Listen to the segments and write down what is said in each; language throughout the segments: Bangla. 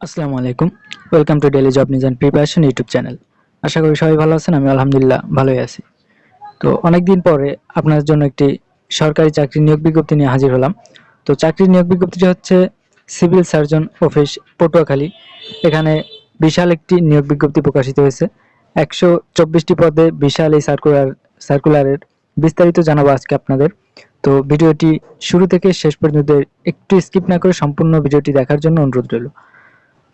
আসসালামু আলাইকুম। Welcome to daily job news and preparation YouTube channel আশা করি সবাই ভালো আছেন আমি আলহামদুলিল্লাহ ভালোই আছি। তো অনেকদিন পরে আপনার জন্য একটি সরকারি চাকরি নিয়োগ বিজ্ঞপ্তি নিয়ে হাজির হলাম। তো চাকরির নিয়োগ বিজ্ঞপ্তিটি হচ্ছে সিভিল সার্জন অফিস পটুয়াখালী। এখানে বিশাল একটি নিয়োগ বিজ্ঞপ্তি প্রকাশিত হয়েছে। একশো চব্বিশটি পদে বিশাল এই সার্কুলার সার্কুলারের বিস্তারিত জানাব আজকে আপনাদের। তো ভিডিওটি শুরু থেকে শেষ পর্যন্ত একটু স্কিপ না করে সম্পূর্ণ ভিডিওটি দেখার জন্য অনুরোধ রইল।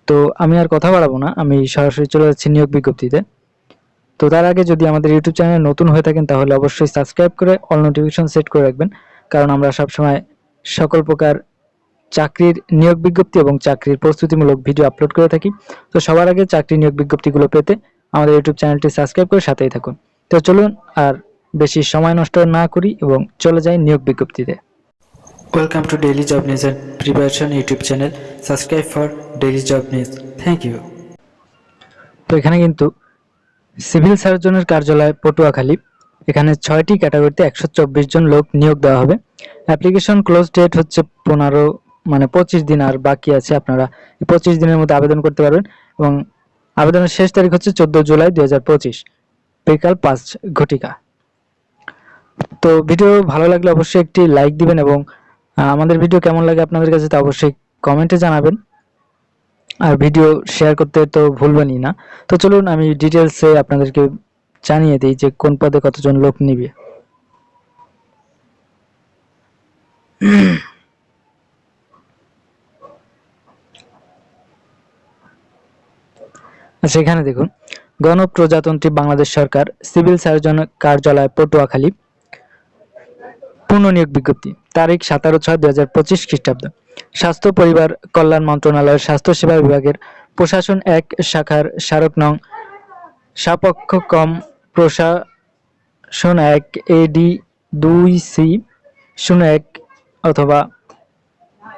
তো আমি আর কথা বাড়াবো না, আমি সরাসরি চলে যাচ্ছি নিয়োগ বিজ্ঞপ্তিতে। তো তার আগে যদি আমাদের ইউটিউব চ্যানেল নতুন হয়ে থাকেন, তাহলে অবশ্যই সাবস্ক্রাইব করে অল নোটিফিকেশন সেট করে রাখবেন, কারণ আমরা সবসময় সকল প্রকার চাকরির নিয়োগ বিজ্ঞপ্তি এবং চাকরির প্রস্তুতিমূলক ভিডিও আপলোড করে থাকি। তো সবার আগে চাকরি নিয়োগ বিজ্ঞপ্তিগুলো পেতে আমাদের ইউটিউব চ্যানেলটি সাবস্ক্রাইব করে সাথেই থাকুন। তো চলুন আর বেশি সময় নষ্ট না করি এবং চলে যাই নিয়োগ বিজ্ঞপ্তিতে। Welcome to daily job news and preparation YouTube channel subscribe for daily job news thank you তো এখানে কিন্তু সিভিল সার্জনের কার্যালয় পটুয়াখালী, এখানে ছয়টি ক্যাটাগরিতে একশো চব্বিশ জন লোক নিয়োগ দেওয়া হবে। অ্যাপ্লিকেশন ক্লোজ ডেট হচ্ছে পনেরো মানে পঁচিশ দিন আর বাকি আছে। আপনারা পঁচিশ দিনের মধ্যে আবেদন করতে পারবেন এবং আবেদনের শেষ তারিখ হচ্ছে চোদ্দ জুলাই দুই হাজার পঁচিশ, বিকাল পাঁচ ঘটিকা। তো ভিডিও ভালো লাগলে অবশ্যই একটি লাইক দিবেন এবং আমাদের ভিডিও কেমন লাগে আপনাদের কাছে তা অবশ্যই কমেন্টে জানাবেন। আর ভিডিও শেয়ার করতে তো ভুলবেনই না। তো চলুন আমি ডিটেলসে আপনাদেরকে জানিয়ে দিই যে কোন পদে কতজন লোক নিবে। আচ্ছা এখানে দেখুন, গণপ্রজাতন্ত্রী বাংলাদেশ সরকার, সিভিল সার্জন কার্যালয় পটুয়াখালী পুনঃনিয়োগ বিজ্ঞপ্তি। তারিখ সতেরো ছয় দুই হাজার পঁচিশ খ্রিস্টাব্দ। স্বাস্থ্য, পরিবার, কল্যাণ মন্ত্রণালয়ের স্বাস্থ্য সেবা বিভাগের প্রশাসন এক, শাখার স্মারক নং সাপক্ষ কম প্রশাসন এক, এডি দুই সি শূন্য এক অথবা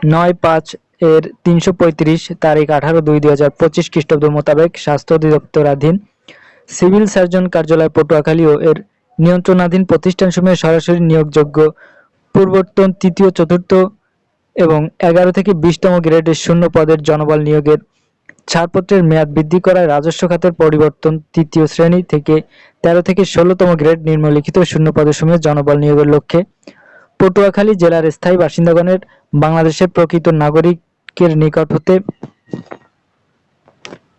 নয় পাঁচ এর তিনশো পঁয়ত্রিশ তারিখ আঠারো দুই দুই হাজার পঁচিশ খ্রিস্টাব্দ মোতাবেক স্বাস্থ্য অধিদপ্তরাধীন সিভিল সার্জন কার্যালয় পটুয়াখালী ও এর নিয়ন্ত্রণাধীন প্রতিষ্ঠানসমূহে সরাসরি নিয়োগযোগ্য পূর্বর্তন তৃতীয়, চতুর্থ এবং এগারো থেকে বিশতম গ্রেডের শূন্য পদের জনবল নিয়োগের ছাড়পত্রের মেয়াদ বৃদ্ধি করায় রাজস্ব খাতের পরিবর্তন তৃতীয় শ্রেণি থেকে তেরো থেকে ষোলোতম গ্রেড নিম্নলিখিত শূন্য পদের সময় জনবল নিয়োগের লক্ষ্যে। পটুয়াখালী জেলার স্থায়ী বাসিন্দাগণের বাংলাদেশের প্রকৃত নাগরিকের নিকট হতে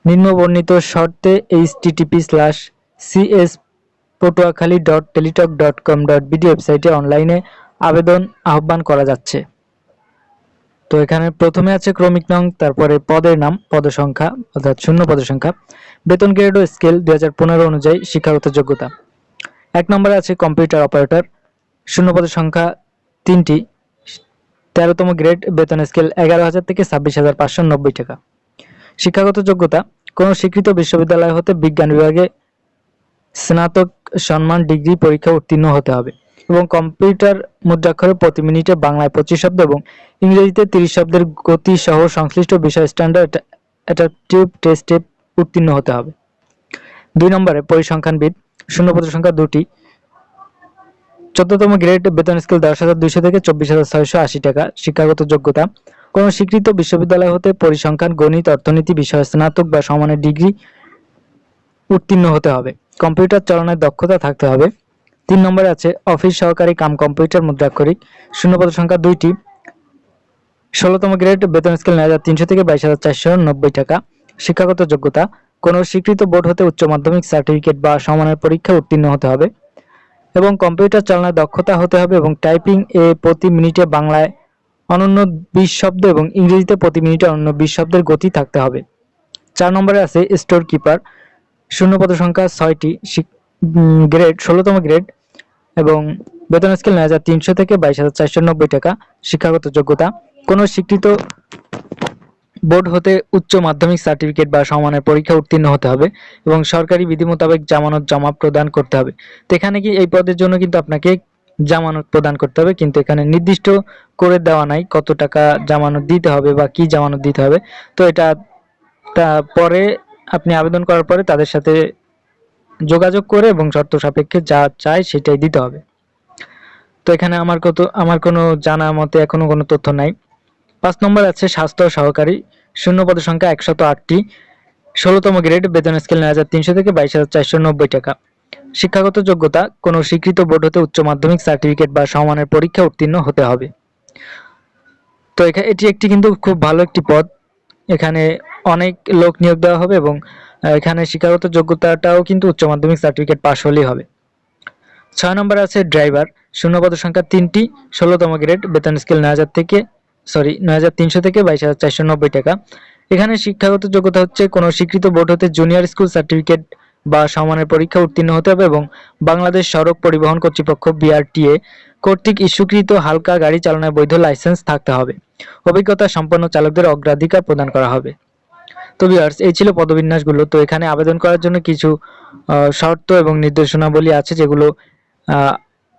নিম্নবর্ণিত শর্তে HTTP slash CS Patuakhali dot teletalk dot com dot BD ওয়েবসাইটে অনলাইনে আবেদন আহ্বান করা যাচ্ছে। তো এখানে প্রথমে আছে ক্রমিক নং, তারপরে পদের নাম পদসংখ্যা অর্থাৎ শূন্য পদের সংখ্যা, বেতন গ্রেড ও স্কেল দুই হাজার পনেরো অনুযায়ী শিক্ষাগত যোগ্যতা। এক নম্বরে আছে কম্পিউটার অপারেটর, শূন্য পদের সংখ্যা তিনটি, তেরোতম গ্রেড, বেতন স্কেল এগারো হাজার থেকে ছাব্বিশ হাজার পাঁচশো নব্বই টাকা। শিক্ষাগত যোগ্যতা, কোনো স্বীকৃত বিশ্ববিদ্যালয় হতে বিজ্ঞান বিভাগে স্নাতক সম্মান ডিগ্রি পরীক্ষা উত্তীর্ণ হতে হবে। এবং কম্পিউটার মুদ্রাক্ষরে প্রতি মিনিটে বাংলায় পঁচিশ শব্দ এবং ইংরেজিতে তিরিশ শব্দের গতি সহ সংশ্লিষ্ট বিষয় স্ট্যান্ডার্ড অ্যাডাপটিভ টেস্টে উত্তীর্ণ হতে হবে। দুই নম্বরে পরিসংখ্যানবিদ শূন্য পদের সংখ্যা দুটি। চোদ্দতম গ্রেড বেতন স্কেল দশ হাজার দুইশো থেকে চব্বিশ হাজার ছয়শো আশি টাকা, শিক্ষাগত যোগ্যতা। কোনো স্বীকৃত বিশ্ববিদ্যালয় হতে পরিসংখ্যান, গণিত, অর্থনীতি, বিষয়ে স্নাতক বা সমানের ডিগ্রি উত্তীর্ণ হতে হবে। কম্পিউটার চালানোর দক্ষতা থাকতে হবে। তিন নম্বরে আছে, অফিস সহকারী কাম কম্পিউটার মুদ্রাক্ষরিক, শূন্যপদ সংখ্যা দুইটি। ষোলোতম গ্রেড, বেতন স্কেল নয় হাজার তিনশো থেকে বাইশ হাজার চারশো নব্বই টাকা। শিক্ষাগত যোগ্যতা, কোনো স্বীকৃত বোর্ড হতে উচ্চ মাধ্যমিক সার্টিফিকেট বা সমানের পরীক্ষা উত্তীর্ণ হতে হবে এবং কম্পিউটার চালানোর দক্ষতা হতে হবে এবং টাইপিং এ প্রতি মিনিটে বাংলায় অনন্য বিশ শব্দ এবং ইংরেজিতে প্রতি মিনিটে অনন্য বিশ শব্দের গতি থাকতে হবে। চার নম্বরে আছে স্টোর কিপার শূন্য পদ সংখ্যা ছয়টি গ্রেড, ষোলোতম গ্রেড এবং বেতন স্কেল নয় হাজার তিনশো থেকে বাইশ হাজার চারশো নব্বই টাকা, শিক্ষাগত যোগ্যতা। কোনো স্বীকৃত বোর্ড হতে উচ্চ মাধ্যমিক সার্টিফিকেট বা সমানের পরীক্ষা উত্তীর্ণ হতে হবে এবং সরকারি বিধি মোতাবেক জামানত জমা প্রদান করতে হবে। তো এখানে কি এই পদের জন্য কিন্তু আপনাকে জামানত প্রদান করতে হবে, কিন্তু এখানে নির্দিষ্ট করে দেওয়া নাই কত টাকা জামানত দিতে হবে বা কি জামানত দিতে হবে। তো এটা পরে আপনি আবেদন করার পরে তাদের সাথে যোগাযোগ করে এবং শর্ত সাপেক্ষে যা চায় সেটাই দিতে হবে। তো এখানে আমার কত, আমার কোনো জানা মতে এখনও কোনো তথ্য নাই। পাঁচ নম্বর আছে, স্বাস্থ্য সহকারী। শূন্য পদের সংখ্যা একশত আটটি। ষোলোতম গ্রেড, বেতন স্কেল নয় হাজার তিনশো থেকে বাইশ হাজার চারশো নব্বই টাকা। শিক্ষাগত যোগ্যতা, কোনো স্বীকৃত বোর্ড হতে উচ্চ মাধ্যমিক সার্টিফিকেট বা সমানের পরীক্ষা উত্তীর্ণ হতে হবে। তো এটি একটি কিন্তু খুব ভালো একটি পদ। এখানে অনেক লোক নিয়োগ দেওয়া হবে এবং এখানে শিক্ষাগত যোগ্যতাটাও কিন্তু উচ্চ মাধ্যমিক সার্টিফিকেট পাশ হলেই হবে। ছয় নম্বর আছে ড্রাইভার শূন্য পদ সংখ্যা তিনটি, ষোলোতম গ্রেড বেতন স্কেল নয় হাজার থেকে সরি নয় হাজার তিনশো থেকে বাইশ হাজার চারশো নব্বই টাকা। এখানে শিক্ষাগত যোগ্যতা হচ্ছে কোনো স্বীকৃত বোর্ড হতে জুনিয়র স্কুল সার্টিফিকেট বা সমানের পরীক্ষা উত্তীর্ণ হতে হবে এবং বাংলাদেশ সড়ক পরিবহন কর্তৃপক্ষ বিআরটিএ কর্তৃক ইস্যুকৃত হালকা গাড়ি চালানোর বৈধ লাইসেন্স থাকতে হবে। অভিজ্ঞতা সম্পন্ন চালকদের অগ্রাধিকার প্রদান করা হবে। তো ভিউয়ার্স এই ছিল পদবিন্যাসগুলো। তো এখানে আবেদন করার জন্য কিছু শর্ত এবং নির্দেশনাবলী আছে যেগুলো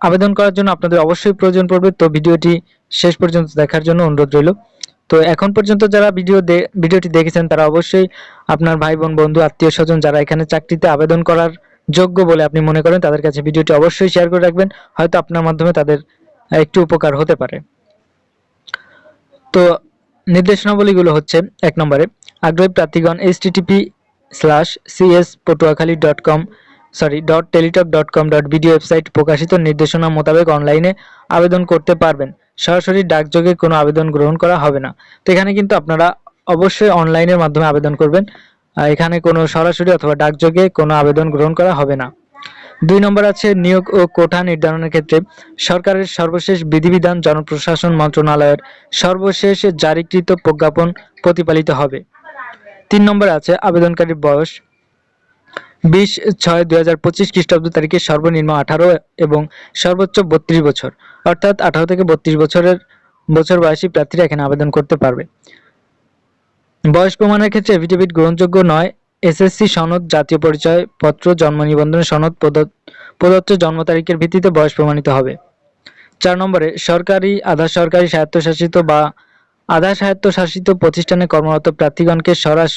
আবেদন করার জন্য আপনাদের অবশ্যই প্রয়োজন পড়বে। তো ভিডিওটি শেষ পর্যন্ত দেখার জন্য অনুরোধ রইল। তো এখন পর্যন্ত যারা ভিডিও ভিডিওটি দেখেছেন, তারা অবশ্যই আপনার ভাই বোন, বন্ধু, আত্মীয় স্বজন যারা এখানে চাকরিতে আবেদন করার যোগ্য বলে আপনি মনে করেন, তাদের কাছে ভিডিওটি অবশ্যই শেয়ার করে রাখবেন। হয়তো আপনার মাধ্যমে তাদের একটু উপকার হতে পারে। তো নির্দেশনাবলীগুলো হচ্ছে, এক নম্বরে, আগ্রহী প্রার্থীগণ HTTP slash CS Patuakhali dot com sorry dot teletalk dot com dot video website প্রকাশিত নির্দেশনা মোতাবেক অনলাইনে আবেদন করতে পারবেন। সরাসরি ডাকযোগে কোনো আবেদন গ্রহণ করা হবে না। তো এখানে কিন্তু আপনারা অবশ্যই অনলাইনের মাধ্যমে আবেদন করবেন। এখানে কোনো সরাসরি অথবা ডাকযোগে কোনো আবেদন গ্রহণ করা হবে না। দুই নম্বর আছে নিয়োগ ও কোঠা নির্ধারণের ক্ষেত্রে সরকারের সর্বশেষ বিধিবিধান জনপ্রশাসন মন্ত্রণালয়ের সর্বশেষ জারিকৃত প্রজ্ঞাপন প্রতিপালিত হবে। তিন নম্বর আছে আবেদনকারীর বয়স বিশ ছয় দুই হাজার পঁচিশ খ্রিস্টাব্দ তারিখে সর্বনিম্ন আঠারো এবং সর্বোচ্চ বত্রিশ বছর। অর্থাৎ আঠারো থেকে বত্রিশ বছরের, বছর বয়সী প্রার্থীরা এখানে আবেদন করতে পারবে। বয়স প্রমাণের ক্ষেত্রে এফিডেভিট গ্রহণযোগ্য নয় এসএসসি সনদ, জাতীয় পরিচয় পত্র, জন্ম নিবন্ধন সনদ, প্রদত্ত জন্ম তারিখের ভিত্তিতে বয়স প্রমাণিত হবে। চার নম্বরে, সরকারি, আধা সরকারি স্বায়ত্তশাসিত বা আধা স্বায়ত্তশাসিত প্রতিষ্ঠানে কর্মরত প্রার্থীগণকে সরাস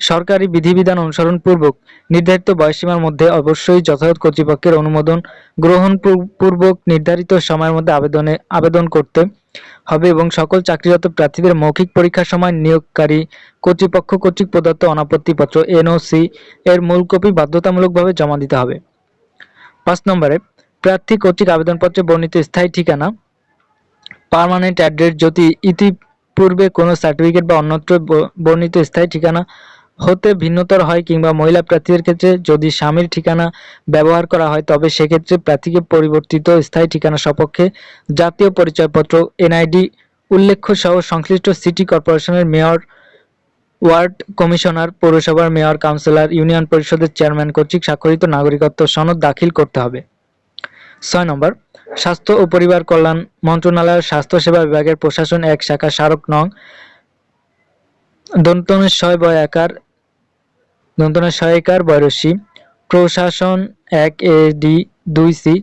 সরকারি বিধিবিধান অনুসরণ পূর্বক নির্ধারিত বয়সীমার মধ্যে অবশ্যই যথাযথ কর্তৃপক্ষের অনুমোদন গ্রহণ পূর্বক নির্ধারিত সময়ের মধ্যে আবেদনে, আবেদন করতে হবে এবং সকল চাকরিরত প্রার্থীদের মৌখিক পরীক্ষার সময় নিয়োগকারী কর্তৃপক্ষ কর্তৃক প্রদত্ত অনাপত্তিপত্র, এনওসি, এর মূল কপি বাধ্যতামূলকভাবে জমা দিতে হবে। পাঁচ নম্বরে, প্রার্থী কর্তৃক আবেদনপত্রে বর্ণিত স্থায়ী ঠিকানা, পার্মানেন্ট অ্যাড্রেস যদি ইতিপূর্বে কোনো সার্টিফিকেট বা অন্যত্র বর্ণিত স্থায়ী ঠিকানা হতে ভিন্নতর হয় কিংবা মহিলা প্রার্থীদের ক্ষেত্রে যদি স্বামীর ঠিকানা ব্যবহার করা হয়, তবে সেক্ষেত্রে প্রার্থীকে পরিবর্তিত স্থায়ী ঠিকানা সপক্ষে জাতীয় পরিচয়পত্র, এনআইডি উল্লেখ্য সহ সংশ্লিষ্ট সিটি কর্পোরেশনের মেয়র, ওয়ার্ড কমিশনার, পৌরসভার মেয়র, কাউন্সিলর, ইউনিয়ন পরিষদের চেয়ারম্যান কর্তৃক স্বাক্ষরিত নাগরিকত্ব সনদ দাখিল করতে হবে। ছয় নম্বর, স্বাস্থ্য ও পরিবার কল্যাণ মন্ত্রণালয়ের স্বাস্থ্যসেবা বিভাগের প্রশাসন এক শাখা স্মারক নং দন্তনের ছয় বয় আকার দন্তনের ছয় একার বয়রসী প্রশাসন এক এ ডি দুই সি,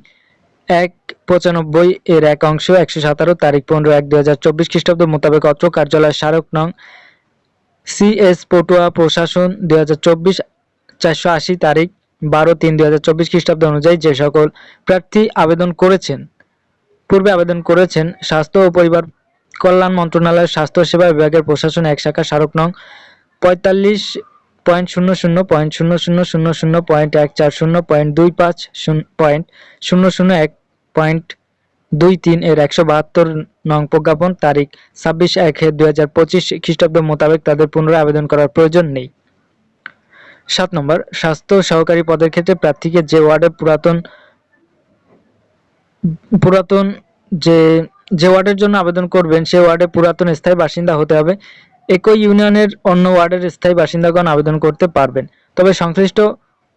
এক পঁচানব্বই এর এক অংশ, একশো সতেরো, তারিখ পনেরো এক দুই হাজার চব্বিশ খ্রিস্টাব্দ মোতাবেক অত্র কার্যালয় স্মারক নং সিএস পটুয়া প্রশাসন দুই হাজার চব্বিশ চারশো আশি, তারিখ বারো তিন দুই হাজার চব্বিশ খ্রিস্টাব্দ অনুযায়ী যে সকল প্রার্থী আবেদন করেছেন, পূর্বে আবেদন করেছেন স্বাস্থ্য ও পরিবার কল্যাণ মন্ত্রণালয়ের স্বাস্থ্য সেবা বিভাগের প্রশাসন এক শাখা স্মারক নং পঁয়তাল্লিশ পয়েন্ট শূন্য শূন্য পয়েন্ট শূন্য শূন্য শূন্য শূন্য পয়েন্ট এক চার শূন্য পয়েন্ট দুই পাঁচ পয়েন্ট শূন্য শূন্য এক পয়েন্ট দুই তিন এর একশো বাহাত্তর নং প্রজ্ঞাপন তারিখ ছাব্বিশ এক দুই হাজার পঁচিশ খ্রিস্টাব্দ মোতাবেক তাদের পুনরায় আবেদন করার প্রয়োজন নেই সাত নম্বর স্বাস্থ্য সহকারী পদের ক্ষেত্রে প্রার্থীকে যে ওয়ার্ডে পুরাতন পুরাতন যে যে ওয়ার্ডের জন্য আবেদন করবেন সে ওয়ার্ডে পুরাতন স্থায়ী বাসিন্দা হতে হবে একই ইউনিয়নের অন্য ওয়ার্ডের স্থায়ী বাসিন্দাগণ আবেদন করতে পারবেন। তবে সংশ্লিষ্ট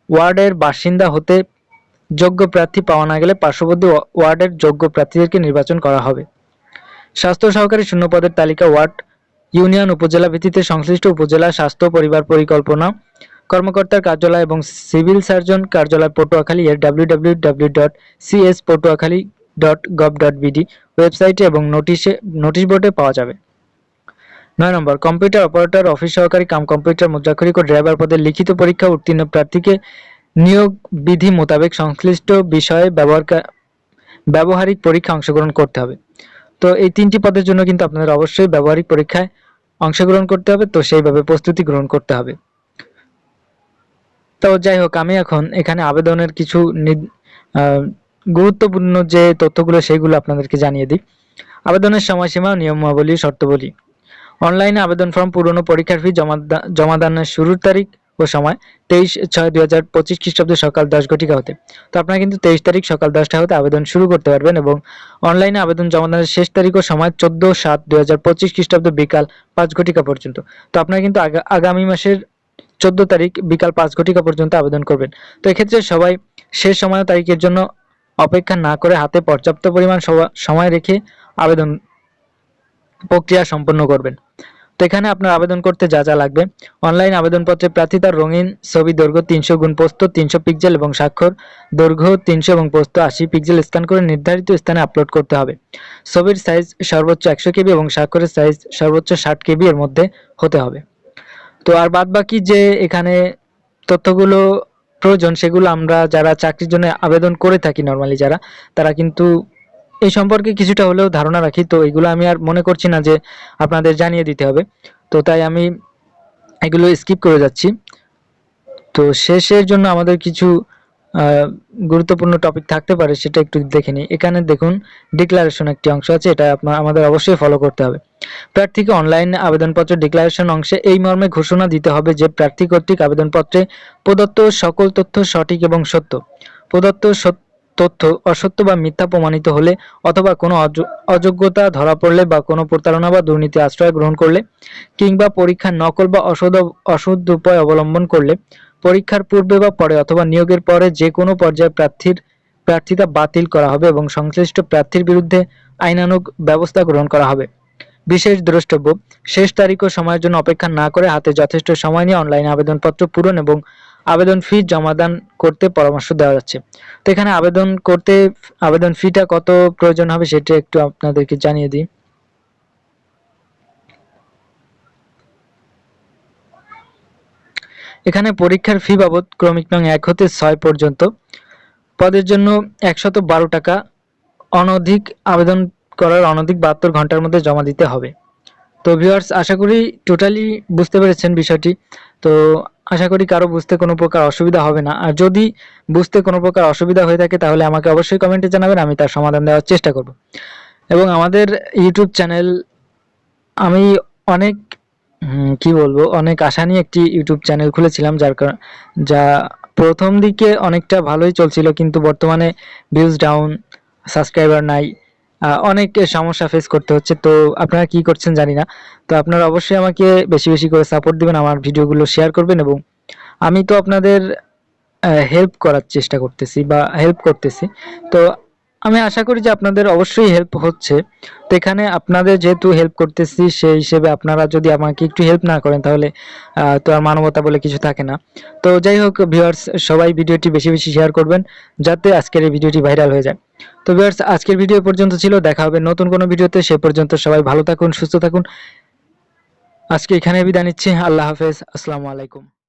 ওয়ার্ডের বাসিন্দা হতে যোগ্য প্রার্থী পাওয়া না গেলে পার্শ্ববর্তী ওয়া- ওয়ার্ডের যোগ্য প্রার্থীদেরকে নির্বাচন করা হবে। স্বাস্থ্য সহকারী শূন্য পদের তালিকা ওয়ার্ড ইউনিয়ন উপজেলা ভিত্তিতে সংশ্লিষ্ট উপজেলা স্বাস্থ্য পরিবার পরিকল্পনা কর্মকর্তার কার্যালয় এবং সিভিল সার্জন কার্যালয় পটুয়াখালী এর ডাব্লিউডাব্লিউডাব্লিউ ডট ডট বিডি ওয়েবসাইটে এবং নোটিশে নোটিশ বোর্ডে পাওয়া যাবে। নয় নম্বর কম্পিউটার অপারেটর অফিস সহকারী, কাম কম্পিউটার মুদ্রাক্ষরিক ও ড্রাইভার পদে লিখিত পরীক্ষা উত্তীর্ণ প্রার্থীকে নিয়োগ বিধি মোতাবেক সংশ্লিষ্ট বিষয়ে ব্যবহার ব্যবহারিক পরীক্ষা অংশগ্রহণ করতে হবে। তো এই তিনটি পদের জন্য কিন্তু আপনাদের অবশ্যই ব্যবহারিক পরীক্ষায় অংশগ্রহণ করতে হবে, তো সেইভাবে প্রস্তুতি গ্রহণ করতে হবে। তো যাই হোক, আমি এখন এখানে আবেদনের কিছু গুরুত্বপূর্ণ যে তথ্যগুলো সেগুলো আপনাদেরকে জানিয়ে দিই। আবেদনের সময়সীমা, নিয়মাবলী, শর্তাবলী। অনলাইনে আবেদন ফর্ম পূরণ পরীক্ষার ফি জমা দা- জমা দানের শুরুর তারিখ ও সময় তেইশ ছয় দুই হাজার পঁচিশ খ্রিস্টাব্দ সকাল দশ ঘটিকা হতে। তো আপনারা কিন্তু তেইশ তারিখ সকাল দশটা হতে আবেদন শুরু করতে পারবেন এবং অনলাইনে আবেদন জমা দানের শেষ তারিখ ও সময় চোদ্দ সাত দুই হাজার পঁচিশ খ্রিস্টাব্দ বিকাল পাঁচ ঘটিকা পর্যন্ত। তো আপনারা কিন্তু আগা- আগামী মাসের চোদ্দ তারিখ বিকাল পাঁচ ঘটিকা পর্যন্ত আবেদন করবেন। তো এক্ষেত্রে সবাই শেষ সময় তারিখের জন্য অপেক্ষা না করে হাতে পর্যাপ্ত পরিমাণ সময় রেখে আবেদন প্রক্রিয়া সম্পন্ন করবেন। তো এখানে আপনার আবেদন করতে যা যা লাগবে। অনলাইন আবেদনপত্রে প্রার্থী তার রঙিন ছবি, দৈর্ঘ্য তিনশো গুণ পোস্ত, তিনশো পিক্সেল এবং স্বাক্ষর, দৈর্ঘ্য তিনশো এবং পোস্ত আশি পিক্সেল স্ক্যান করে নির্ধারিত স্থানে আপলোড করতে হবে। ছবির সাইজ সর্বোচ্চ একশো কেবি এবং স্বাক্ষরের সাইজ সর্বোচ্চ ষাট কেবি এর মধ্যে হতে হবে। তো আর বাদ বাকি যে এখানে তথ্যগুলো প্রয়োজন, সেগুলো আমরা যারা চাকরির জন্য আবেদন করে থাকি নর্মালি যারা, তারা কিন্তু এই সম্পর্কে কিছুটা হলেও ধারণা রাখি, তো এগুলো আমি আর মনে করছি না যে আপনাদের জানিয়ে দিতে হবে। তো তাই আমি এগুলো স্কিপ করে যাচ্ছি। তো শেষের জন্য আমাদের কিছু গুরুত্বপূর্ণ টপিক থাকতে পারে, সেটা একটু দেখে নিই। এখানে দেখুন ডিক্লারেশন একটি অংশ আছে, এটা আপনার, আমাদের অবশ্যই ফলো করতে হবে। প্রার্থীকে অনলাইন আবেদনপত্র ডিক্লারেশন অংশে এই মর্মে ঘোষণা দিতে হবে যে প্রার্থী কর্তৃক আবেদনপত্রে প্রদত্ত সকল তথ্য সঠিক এবং সত্য। প্রদত্ত সত- তথ্য অসত্য বা মিথ্যা প্রমাণিত হলে অথবা কোনো অযোগ্যতা ধরা পড়লে বা কোনো প্রতারণা বা দুর্নীতি আশ্রয় গ্রহণ করলে কিংবা পরীক্ষার নকল বা অসদ অসৎ উপায় অবলম্বন করলে পরীক্ষার পূর্বে বা পরে অথবা নিয়োগের পরে যে কোনো পর্যায়ে প্রার্থীর, প্রার্থিতা বাতিল করা হবে এবং সংশ্লিষ্ট প্রার্থীর বিরুদ্ধে আইনানুগ ব্যবস্থা গ্রহণ করা হবে। বিশেষ দ্রষ্টব্য, শেষ তারিখ ও সময়ের জন্য অপেক্ষা না করে হাতে যথেষ্ট সময় নিয়ে অনলাইনে আবেদনপত্র পূরণ এবং আবেদন ফি জমাদান করতে পরামর্শ দেওয়া যাচ্ছে। তো এখানে আবেদন করতে, আবেদন ফিটা কত প্রয়োজন হবে সেটা একটু আপনাদেরকে জানিয়ে দিই। এখানে পরীক্ষার ফি বাবদ ক্রমিক নং এক হতে ছয় পর্যন্ত। পদের জন্য একশত বারো টাকা অনধিক আবেদন করার অনধিক বাহাত্তর ঘণ্টার মধ্যে জমা দিতে হবে। তো ভিউয়ার্স আশা করি টোটালি বুঝতে পেরেছেন বিষয়টি। তো আশা করি কারও বুঝতে কোনো প্রকার অসুবিধা হবে না। আর যদি বুঝতে কোনো প্রকার অসুবিধা হয়ে থাকে, তাহলে আমাকে অবশ্যই কমেন্টে জানাবেন, আমি তার সমাধান দেওয়ার চেষ্টা করব। এবং আমাদের ইউটিউব চ্যানেল আমি অনেক কি বলব, অনেক আশা নিয়ে একটি ইউটিউব চ্যানেল খুলেছিলাম, যার কারণ যা প্রথম দিকে অনেকটা ভালোই চলছিল, কিন্তু বর্তমানে ভিউজ ডাউন সাবস্ক্রাইবার নাই অনেক সমস্যা ফেস করতে হচ্ছে। তো আপনারা কি করছেন জানি না। তো আপনারা অবশ্যই আমাকে বেশি বেশি করে সাপোর্ট দিবেন, আমার ভিডিওগুলো শেয়ার করবেন এবং আমি তো আপনাদের হেল্প করার চেষ্টা করতেছি বা হেল্প করতেছি। তো আমি আশা করি যে আপনাদের অবশ্যই হেল্প হচ্ছে। তো এখানে আপনাদের যেহেতু হেল্প করতেছি, সেই হিসেবে আপনারা যদি আমাকে একটু হেল্প না করেন, তাহলে তো আর মানবতা বলে কিছু থাকে না। তো যাই হোক ভিউয়ার্স সবাই ভিডিওটি বেশি বেশি শেয়ার করবেন, যাতে আজকের এই ভিডিওটি ভাইরাল হয়ে যায়। তো ভিউয়ার্স আজকের ভিডিও পর্যন্ত ছিল, দেখা হবে নতুন কোনো ভিডিওতে, সে পর্যন্ত সবাই ভালো থাকুন, সুস্থ থাকুন। আজকে এখানে বিদায় নিচ্ছি, আল্লাহ হাফেজ, আসসালামু আলাইকুম।